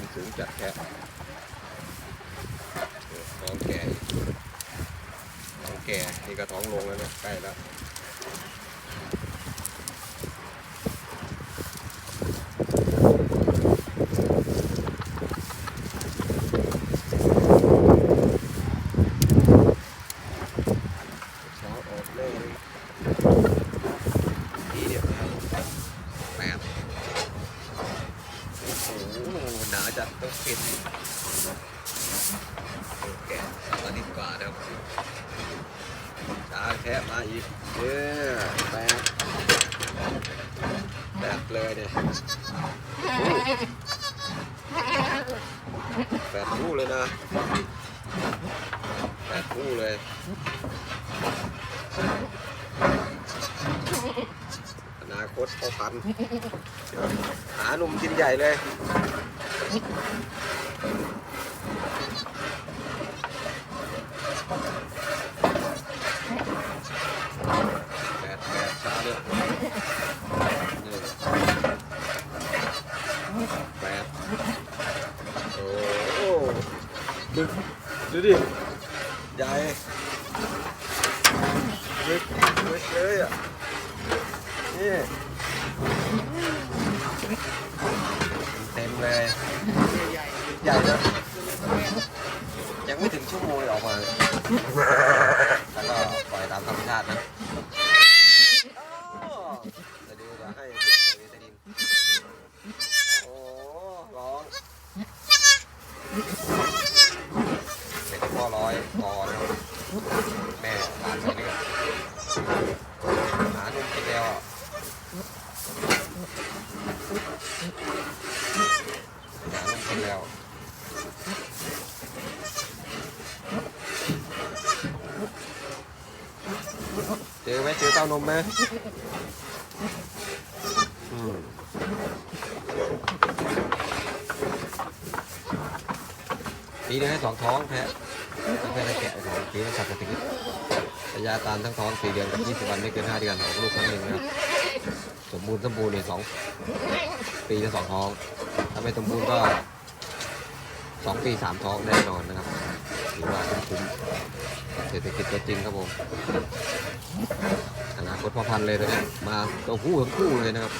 ินสูงจัดแค่ท้องแก่ท้องแก่นี่ก็ท้องลงแล้วเนี่ยใกล้แล้วเช้าออกเลยทีเดียวแล้วแปดโอ้โห หนาจัดต้องปิดแกะตอนนี้กว่านะครับช้าแค่มาอีกเย้แปดแปดเลยเนี่ยแปดคู่เลยนะแปดคู่เลย นาคตพอพัน หาหนุ่มกินใหญ่เลยแปดแปดช้าเลยหนึ่งแปดโอ้โหดูดูดิ ใหญ่ลึกลึกเลยอะ นี่เต็มเลย ใหญ่นะยังไม่ถึงชั่วโมงเลยออกมาเลยแล้วก็ปล่อยตามธรรมชาตินะจะดูจะให้ใส่วิตามินโอ้ร้องเป็นพ่อร้อยคอนะครับแม่หลานใส่เลือดหานุ่มกินแล้วอะหานุ่ม กินแล้วเจอไหมเจอเต้านมไหมปีนึงให้สองท้องแพ้ไม่ใช่ได้แกะของปีนึงสัตว์ปกติระยะการทั้งท้องสี่เดือนกับยี่สิบวันไม่เกินห้าเดือนออกลูกครั้งหนึ่งนะครับ สมบูรณ์สมบูรณ์เนี่ยสองปีละสองท้อง ถ้าไม่สมบูรณ์ก็สองปีสามท้องแน่นอนนะครับถือว่าคุ้มเศรษฐกิจตัวจริงครับผมอนาคตพอพันเลยตัวเนี้มาตัวคู่ทั้งคู่เลยนะครับ